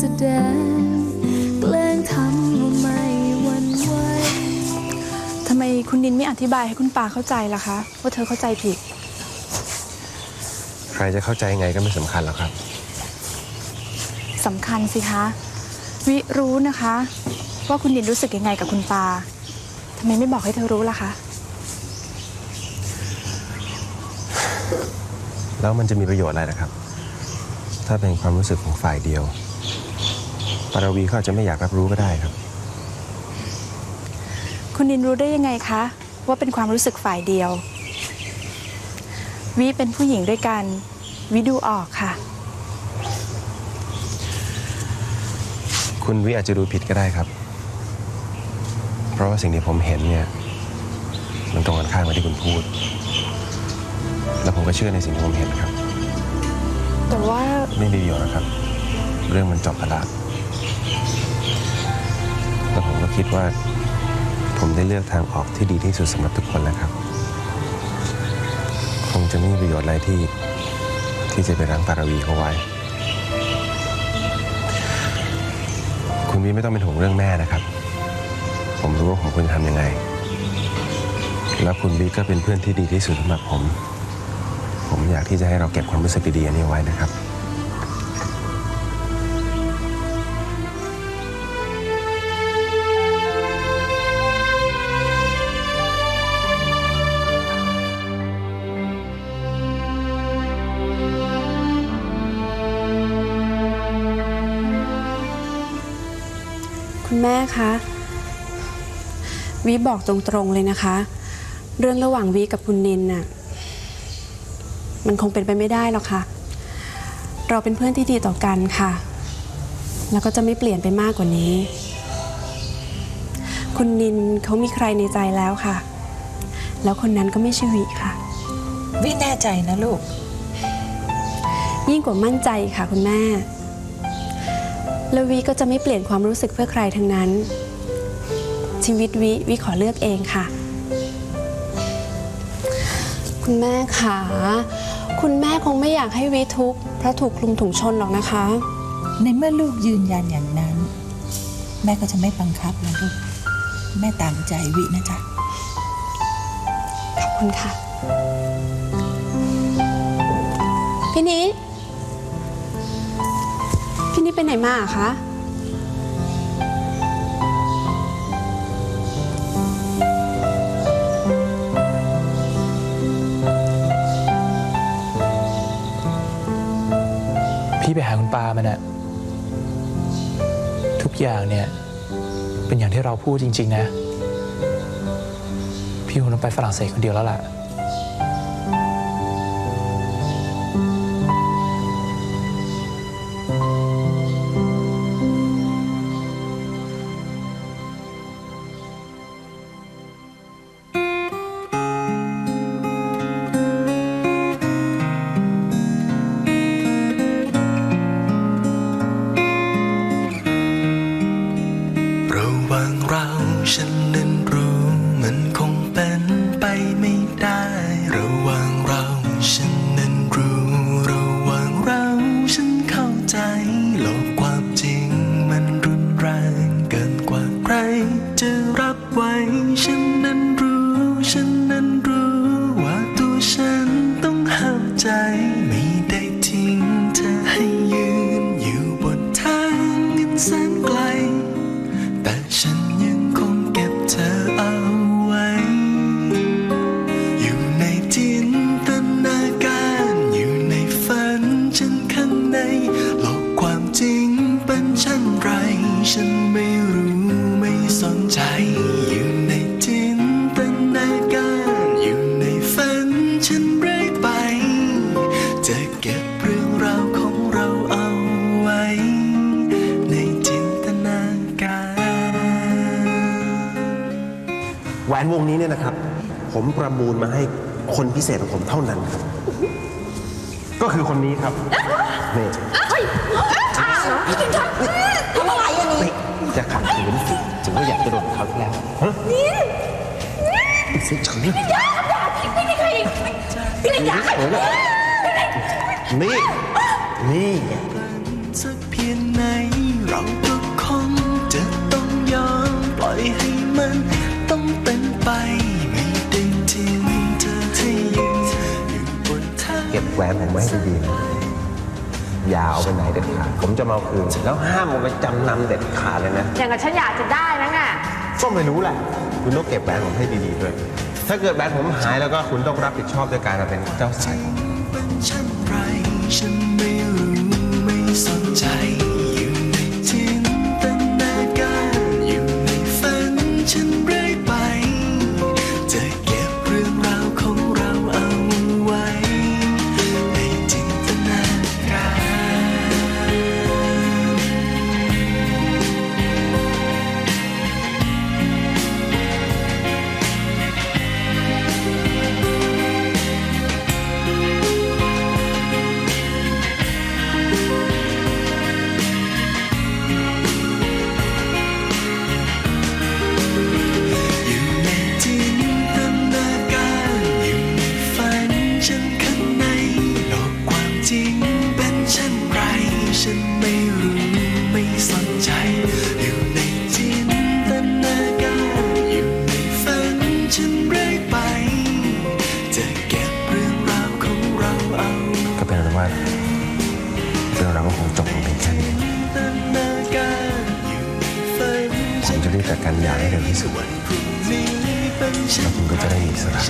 แสดง แกล้งทำว่าไม่หวันไหวทำไมคุณนินไม่อธิบายให้คุณปาเข้าใจล่ะคะ ว่าเธอเข้าใจผิด ใครจะเข้าใจไงก็ไม่สำคัญหรอกครับ สำคัญสิคะ วิรู้นะคะ ว่าคุณนินรู้สึกยังไงกับคุณปาทำไมไม่บอกให้เธอรู้ล่ะคะ แล้วมันจะมีประโยชน์อะไรนะครับ ถ้าเป็นความรู้สึกของฝ่ายเดียว ปารวีเขาอาจจะไม่อยากรับรู้ก็ได้ครับ คุณนินรู้ได้ยังไงคะ ว่าเป็นความรู้สึกฝ่ายเดียว วิเป็นผู้หญิงด้วยกัน วิดูออกค่ะ คุณวิอาจจะดูผิดก็ได้ครับ เพราะว่าสิ่งที่ผมเห็นเนี่ย มันตรงกันข้ามกับที่คุณพูด แล้วผมก็เชื่อในสิ่งที่ผมเห็นครับ แต่ว่าไม่มีประโยชน์นะครับ เรื่องมันจบไปแล้ว แล้วผมก็คิดว่า ผมได้เลือกทางออกที่ดีที่สุดสำหรับทุกคนแล้วครับ คงจะไม่มีประโยชน์อะไรที่ที่จะไปรั้งปารวีเขาไว้ คุณวิไม่ต้องเป็นห่วงเรื่องแม่นะครับ ผมรู้ว่าผมควรจะทำยังไง แล้วคุณวิก็เป็นเพื่อนที่ดีที่สุดสำหรับผม ผมอยากที่จะให้เราเก็บความรู้สึกดีๆอันนี้ไว้นะครับ คุณแม่คะวีบอกตรงๆเลยนะคะ เรื่องระหว่างวีกับคุณนินน่ะ มันคงเป็นไปไม่ได้หรอกค่ะ เราเป็นเพื่อนที่ดีต่อกันค่ะ แล้วก็จะไม่เปลี่ยนไปมากกว่านี้ คุณนินเขามีใครในใจแล้วค่ะ แล้วคนนั้นก็ไม่ใช่วีค่ะ วิแน่ใจนะลูก ยิ่งกว่ามั่นใจค่ะคุณแม่ แล้ววีก็จะไม่เปลี่ยนความรู้สึกเพื่อใครทั้งนั้น ชีวิตวิวิขอเลือกเองค่ะ คุณแม่ขาคุณแม่คงไม่อยากให้วิทุกข์เพราะถูกคลุมถุงชนหรอกนะคะ ในเมื่อลูกยืนยันอย่างนั้น แม่ก็จะไม่บังคับแล้วลูกแม่ตามใจวินะจ๊ะ ขอบคุณค่ะ พี่นิดพี่ นิดไปไหนมาอะคะ พี่ไปหาคุณปามันอะทุกอย่างเนี่ย เป็นอย่างที่เราพูดจริง ๆ นะ พี่คงต้องไปฝรั่งเศสคนเดียวแล้วล่ะ แวนวงนี้เนี่ยนะครับ ผมประมูลมาให้คนพิเศษของผมเท่านั้นครับ ก็คือคนนี้ครับนี่เฮ้ยอ้าวทำอะไรอันนี้จะขัดขืนถึงว่าอยากจะโดนเขาแล้วนี่สิฉันนี่ย่าอยาพี่ไม่ใครพี่เลยยานี่นี่นี่เราก็คงจะต้องยอมปล่อยให้มัน แหวนผมไว้ให้ดีๆนะอย่าเอาไปไหนเด็ดขาดผมจะมาเอาคืน แล้วห้ามเอาไปจำนำเด็ดขาดเลยนะ อย่างกับฉันอยากจะได้นั่นน่ะก็ไม่รู้แหละ คุณต้องเก็บแหวนผมให้ดีๆด้วย ถ้าเกิดแหวนผมหายแล้วก็คุณต้องรับผิดชอบด้วยการมาเป็นเจ้าสาย ฉันไม่รู้ไม่สนใจ ผมจะรีบจัดการย่าให้เร็วที่สุดแล้วผมก็จะได้อิสระ